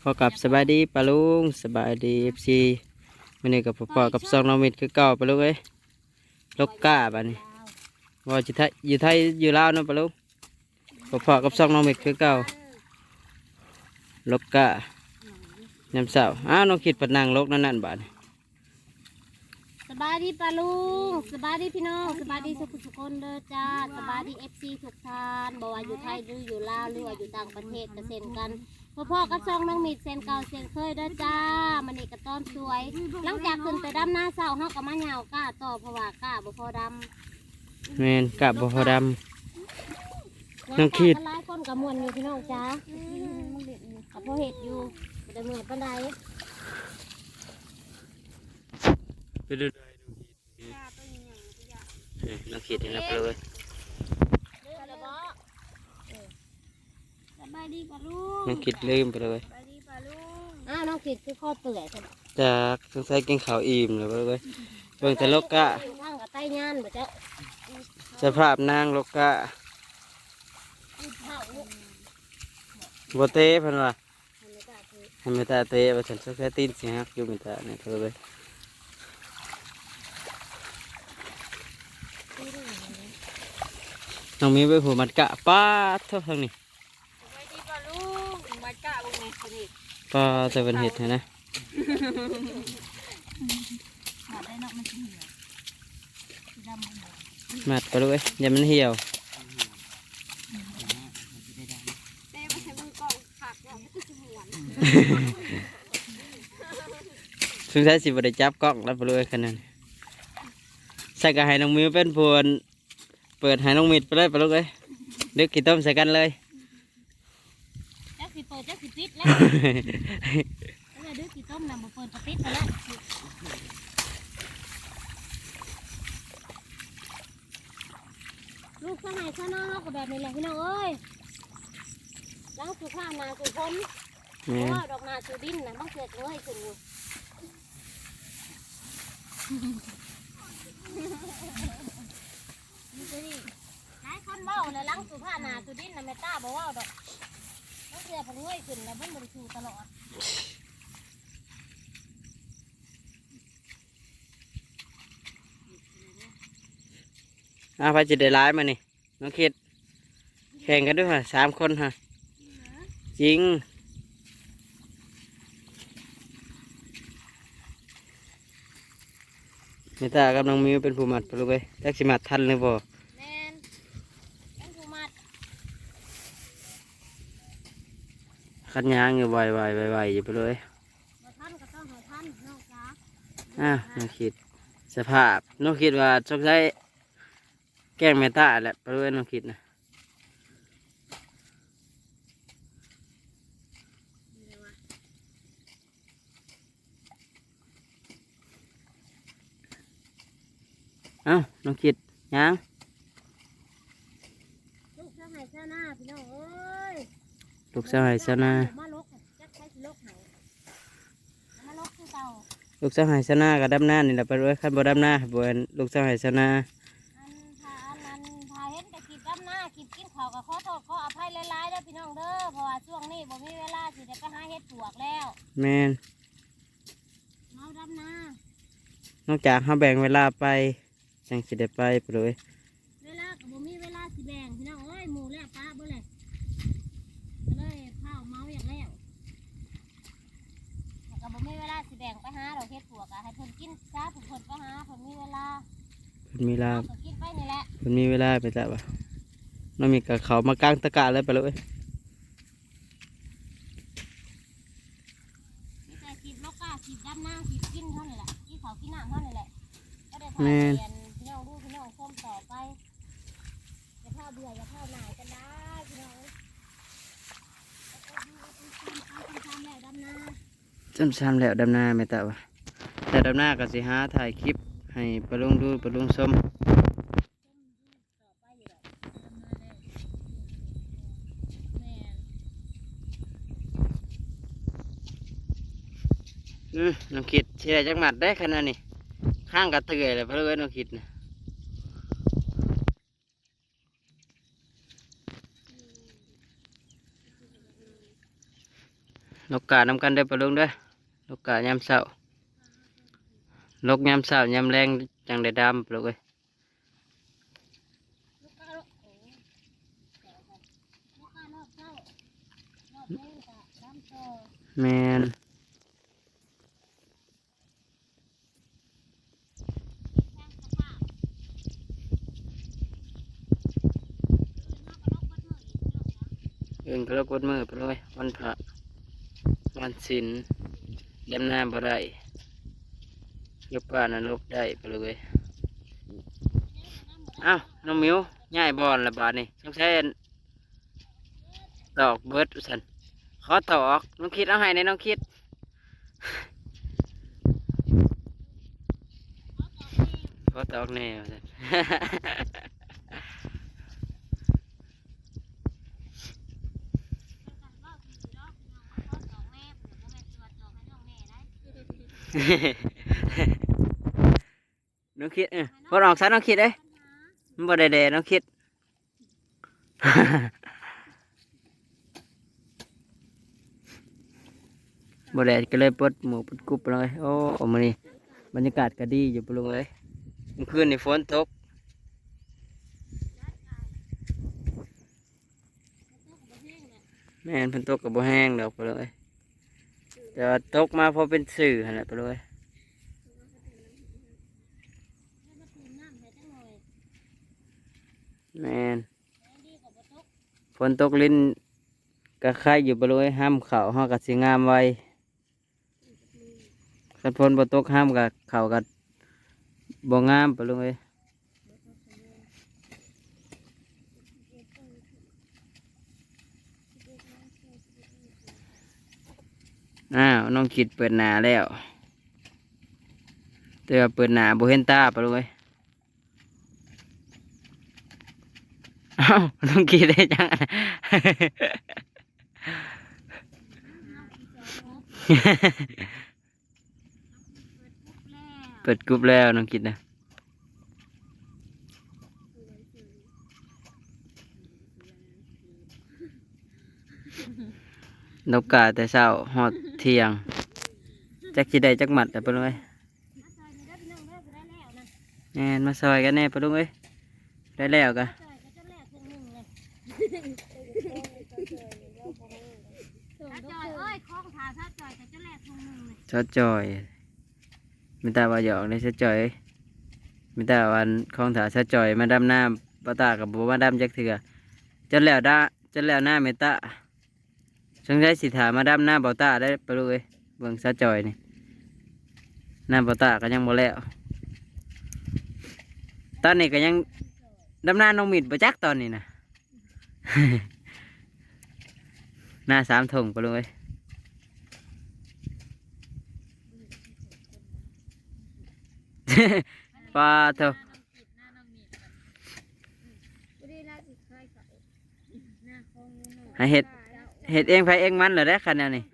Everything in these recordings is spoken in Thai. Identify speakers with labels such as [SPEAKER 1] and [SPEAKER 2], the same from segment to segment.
[SPEAKER 1] พอกับสบายดีปะลุงสบายดีเอฟซีมันนี่กับพ่อกับซองน้องมิดคือเก่าปะลุงเอ้ยลกก้าบัดนี้ว่าอยู่ไทยอยู่ไทยอยู่ลาวนะปะลุงพ่อกับซองน้องมิดคือเก่าลกก้ายำเสาอ้าวน้องคิดปัดนางลกนั่นนั่นบ้าน
[SPEAKER 2] สบายดีปาลุงสบายดีพี่น้องสบายดีสุขสุคนเด้อจ้าสบายดีเอฟซีทุกท่านบอกว่าอยู่ไทยหรืออยู่ลาวหรือว่าอยู่ต่างประเทศก็เซ็นกัน พ่อพ่อๆก็ช่องน้องมีดเซ็นเก่าเซ็นเคยเด้อจ้ามันนี่ก็ต้อนสวย หลังจากขึ้นไปดำหน้าเศร้าเฮาก็มาเหงาก้าต่อเพราะว่าก้าบ่พอด
[SPEAKER 1] แมนกะบ่พอดำน้องขีด
[SPEAKER 2] หลายคนกับมวนอยู่พี่น้องจ้ากับพ่อเห็ดอยู่บ่แต่เมื่อยปานใดำ
[SPEAKER 1] ไปดูน้องคิดนี่นะปะลุงเอ้ย
[SPEAKER 2] เด้อแล้วบ่เออส บายดีปาลุง
[SPEAKER 1] น้องคิดลืมไปเลย
[SPEAKER 2] อ้าวน้องขีดคือข้อเปื่อยใช่ไหม
[SPEAKER 1] จากสงสัยกินข้าวอิ่มเลยปะลุงเอ้ยเบิ่งแต่ลกกะ
[SPEAKER 2] ข้างกับใต้ยานบ่เจ้า
[SPEAKER 1] สภาพนางลกกะ
[SPEAKER 2] ข้าวลูก
[SPEAKER 1] บ่เต้เพันว่า
[SPEAKER 2] ทำไม่ได้คือ
[SPEAKER 1] ให้ไม่ตาเต้ว่าฉันสักแค่ตีนสิฮักอยู่ไม่ตาเนี่ยเธอเลยน้องมีไว้หัวมัดกะป้าดเท่าทางนี้
[SPEAKER 2] สบายดีป่ะลูกมากะบุ้งไงส
[SPEAKER 1] ป้าจะเป็นเห็ดให้นะ
[SPEAKER 2] หมันเหี่ยวดำบุ้ง
[SPEAKER 1] มัดไปเลยอย่ามันเหี่ยว
[SPEAKER 2] เต้มาใช้มือกล่องผักเราไม่ต้องหวน
[SPEAKER 1] สงสัยสิบได้จับกล้องแล้วไปเลยขนาดนั้นใส่กระให้น้องมิวเป็นพวนเปิดให้น้องมิดไปเลยไปเลยดึกกี่ต้มใส่กันเลย
[SPEAKER 2] จักสิเปิดจักสิปิด แล้วแล้วดื้อกี่ต้มนำมาเปิดกระปิดไปแล้วลูกสมัยข้างนอกก็แบบนี้แหละพี่น้องเอ้ยล้างสุข้านาสุพ้นเพ
[SPEAKER 1] แม่
[SPEAKER 2] ราะ
[SPEAKER 1] น
[SPEAKER 2] ว่าดอกนาสูดินนะบางเกิดเงยขึ้นอยู่นี่คือนี่หลายคนเบ้าเลยหลังสุผ้านาสูดินนะไม่ต้าบอกว่าดอกบาง เกิดเพิ่นเงยขึ้นแล้วเพิ่นบริสูตลอด
[SPEAKER 1] อาวไปจิตได้ร้ายมานี่น้องคิด แข่งกันด้วยฮะสามคนฮะจริงเมตากับน้องมิวเป็นผู้มัดไปเลยแท็กสิมัดทันเลยบ่
[SPEAKER 2] แมนยังผูมัด
[SPEAKER 1] ขันยางอยู่ไวไวไวไวอยู่ไปเลย
[SPEAKER 2] มาท่านก็ต้องให้ท่านน้องจ้า
[SPEAKER 1] อะน้องคิด สภาพน้องคิดว่าสงสัยแกล้งเมตาแหละไปเลยน้องคิดนะเอ้าน้องคิดยาง
[SPEAKER 2] ลูกเจ้าไห้เจ้าหน้าพี่น้องเอ้ย
[SPEAKER 1] ลูกสาวให้เจ้าหน้า
[SPEAKER 2] มาลกจักใช้สิลกไหนมาลกคือเก่า
[SPEAKER 1] ลูกสาวให้เจ้าหน้ากับดำหน้านี่แหละไปเลยขั้นบ่ดำหน้าบ่อันลูกสาวให้เจ้าหน้า
[SPEAKER 2] อันพาอันนั้นพาเห็นแต่คลิปดำหน้าคลิปกินข้าวก็ขอโทษขออภัยหลายๆเด้อพี่น้องเด้อเพราะว่าช่วงนี้บ่มีเวลาสิได้ไปหาเฮ็ดปวกแล้ว
[SPEAKER 1] แม่น
[SPEAKER 2] เมาดำหน้าน
[SPEAKER 1] อกจากเขาแบ่งเวลาไปจังสิได้ไปไปเลย
[SPEAKER 2] เวลาก็บ่มีเวลาสิแบ่งพี่น้องเอ้ยหมู่แล้วป้าบ่เลยก็เลยพาเมาอย่างแล้วแล้วก็บ่มีเวลาสิแบ่งไปหาดอกเฮ็ดปว กอะให้เพิ่นกินซะเพิ่นเพิ่นไปหาเพิ่นมีเวลา
[SPEAKER 1] เพิ่นมีเวลา
[SPEAKER 2] เพิ่นกินไปนี่แหละ
[SPEAKER 1] เพิ่นมีเวลาไปจ้ะบ่ะน้องมีกับเขามากลางตะกร้าเลยไปเลย
[SPEAKER 2] มีแต่คลิปลกกาคลิปดำหน้าคลิปกินเท่านั้นแหละกินข้าวกินน้ำเท่านั้นแหละก็ได้ทานเรียนพี่น้องดูพี่น้องชมต่อไปอย่าพาเบื่ออย่าพาหน่ายกันได้พี่น้องทำแล้วดำนา
[SPEAKER 1] จำซ้ำแล้วดำหน้าไม่ตะวะ แต่ดำหน้าก็สิหาถ่ายคลิปให้ปะลุงดูปะลุงส้ม
[SPEAKER 2] น้
[SPEAKER 1] องคิดเชื่จังหมัดได้ขนาดนี้ข้างกระเตือยเลยไปเลยน้องคิดนะนกกานำกันได้อปะลุงด้อนกกายามเช้า นกยามเช้ายามแรงจังได้ดำปลุงเอ้ย
[SPEAKER 2] ลูกค้ารอบโอ้ลูกค้ารอบเข้ารอบแม
[SPEAKER 1] น
[SPEAKER 2] สร้างสภาพอื่นมากกว่านกวัดมืออีกเรื่องนะ
[SPEAKER 1] อื่นก็ลกวัดมือปะลุงเอ้ยวันพระวันศีลดำน้ำบ่ได้ ยกป่านั้นลกได้ไปะลุงเอ้ยเอ้าน้องมิวง่ายบอลละบาทนี่ต้องใช้ตอกเบิร์ดสันขอตอกน้องคิดเอาให้ในน้องคิดขอตอกแน่ว่าซั่น น้องคิดเออพอออกซะน้องคิดเอ้ยมันบ่ได้แดน้องคิดบ่ได้ก็เลยปลดหมูปลดกุบไปเลยโอ้ออกมานี่บรรยากาศก็ดีอยู่ปลุงเลยเมื่อคืนนี่ฝนตกแม่นฝนตกกับบ่แห้งดอกไปเลยแต่ว่าตกมาพอเป็นสื่อหั่นแหละไปเลย แมนฝนตกลิ้นก็ไข่อยู่ไปเลยห้ามเข่าห้อกับสิงามไว้คันฝนบ่ตกห้ามกับเข่ากับบ่งามไปเลยอ้าวน้องคิดเปิดหนาแล้วแต่เปิดหนาบ่เห็นตาไปเลย อ้าวน้องคิดได้จังเปิดกรุ๊ปแล้วน้องคิดนะนกกาแต่เช้าหอดเที่ยงจักสิได้จักหมัดแต่ปะลุงเอ้ยแน่นมาซอยกันแน่ปะลุงเอ้ยได้แล้วกะ
[SPEAKER 2] จอยเอ้ยคล้องขาซาจอยแต่เจ้าแรกทงหนึ่งเลย
[SPEAKER 1] ชอจอยมีตาว่าหยอกเลยชอจอยมีตาวันของถาชอจอย มาดำหน้าปะตากับบัวมาดำจักเถื่อจนแล้วด้าจนแล้วหน้าเมตาสงสัยสิถามาดำหน้าเบาตาได้ไปะลุงเอ้ยเบิ่งชอจอยนี่หน้าเบาตาก็ยังบ่แล้วตอนนี้ก็ยังดำหน้าน้องมิดประจักตอนนี้นะ หน้าสามถงไปะลุงเอ้ย ปลาเถอะห้เห็ดเห็ดเองไปเองมันเหรอได้ขนาดนี้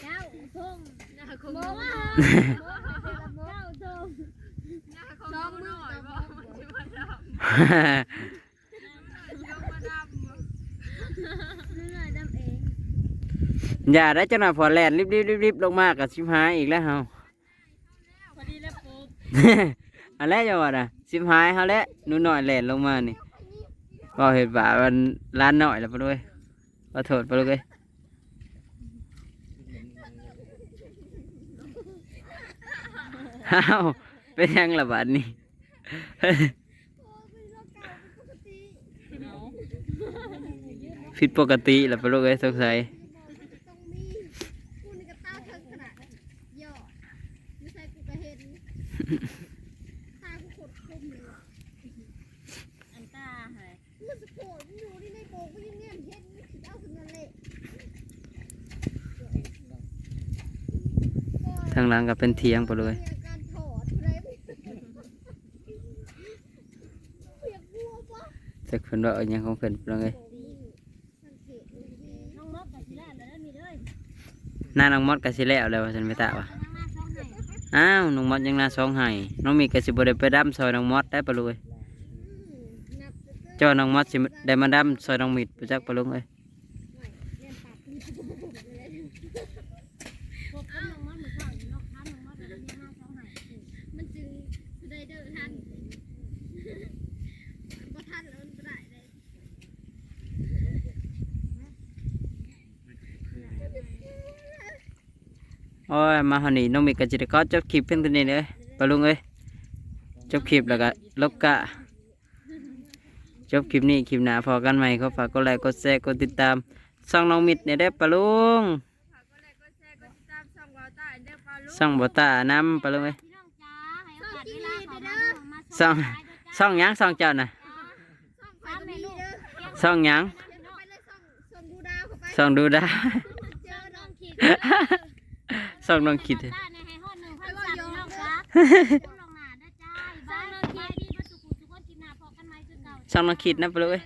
[SPEAKER 2] เจ้าทงบอกว่าอยดำเอง
[SPEAKER 1] อย่าได้จังหวะพอแลนรีบรีบรีบรีบลงมากับชิมหายอีกแล้วเฮา
[SPEAKER 2] พอดีแล้วปุ๊บ
[SPEAKER 1] อันแรกจะว่าน่ะชิมหายเขาแล้วหนูหน่อยแลนลงมานี่ก็เห็ดบ่ามันร้านหน่อยแล้วปะด้วยขอโทษปะด้วยอ้าวเป็นยังละบาดนี่ผิดปกติแล้วปะลูกเอ้ยสงสัย
[SPEAKER 2] กูนี่ก็เต้าทั้งขนาดย่อไม่ใช่กูก็เห็น ตากูขดคมเลยอันตาเหรอมันสะโพกมันอยู่ที่ในโบกมันยังเงี้ยเห็นไม่คิดเอาถึงนั่นเลย
[SPEAKER 1] ทางหลังก็เป็นเทียงปะลูกเอ้ย
[SPEAKER 2] มีอาการถอดอะไรไม่รู้เปียกบัวปะ
[SPEAKER 1] จักเพิ่นว่าเอาหยังของเพิ่นปะลูกเอ้ย
[SPEAKER 2] น้องนกกับสิแลนแล้วมีเลย
[SPEAKER 1] หน้าน้องมดก็สิแล้วแล้วว่าซั่นไม่ตะว่า
[SPEAKER 2] อ้า
[SPEAKER 1] วน้องมดยังหน้าสองไห้น้องมีก็สิบ่ได้ไปดำซอยน้องมดได้ปะลูกเอ้ยจจ้าน้องมัดสิได้มาดำซอยน้องมิดไปจักปะลุงเอ้ย
[SPEAKER 2] พวกน้องมันเหมือนกันเนาะน้องมันแบบนี้มาสองหาย
[SPEAKER 3] มันจึงได้เดินทันก็ทันแล้วมันบ่ได้เลย
[SPEAKER 1] โอ้ยมาหานี่น้องมิดก็จะได้ขอจบคลิปเพียงเท่านี้เลยปะลุงเอ้ยจบคลิปแล้วก็ลบกะจบคลิปนี้คลิปหน้าพอกันใหม่เขาฝากกดไลค์กดแชร์กดติดตามช่องน้องมิดเนี่ยได้อปะลุง
[SPEAKER 3] ฝากกดไลค์กดแชร์กดติดตามช่องวาวต้าเด้อปลาลูก
[SPEAKER 1] ช่องบ่ตาน้ำปะลุงเอ้ย
[SPEAKER 2] พี่น้องจ้าให้โอกาสเวลาเขามาดูมา
[SPEAKER 1] ช่อง
[SPEAKER 2] สาย
[SPEAKER 1] ช่องหยังช่องเจ้าน่ะ
[SPEAKER 3] ช่องไฟก็มีเด้อ
[SPEAKER 1] ช่องหยัง
[SPEAKER 3] เดี๋ยวเราไปเลยช่องช่องดูดาว เข้าไป
[SPEAKER 1] ช่อง
[SPEAKER 3] น้อง
[SPEAKER 1] คิด
[SPEAKER 2] เห้ฮอดหนึ่งพันสามพี่น้องจ้าลงหน้าได้จ้าบายบายดีมาสุขุสุขคนกินหน้าพอกันไหมคือเก่า
[SPEAKER 1] ช่องน้องคิดนะปเลุงเอ้ย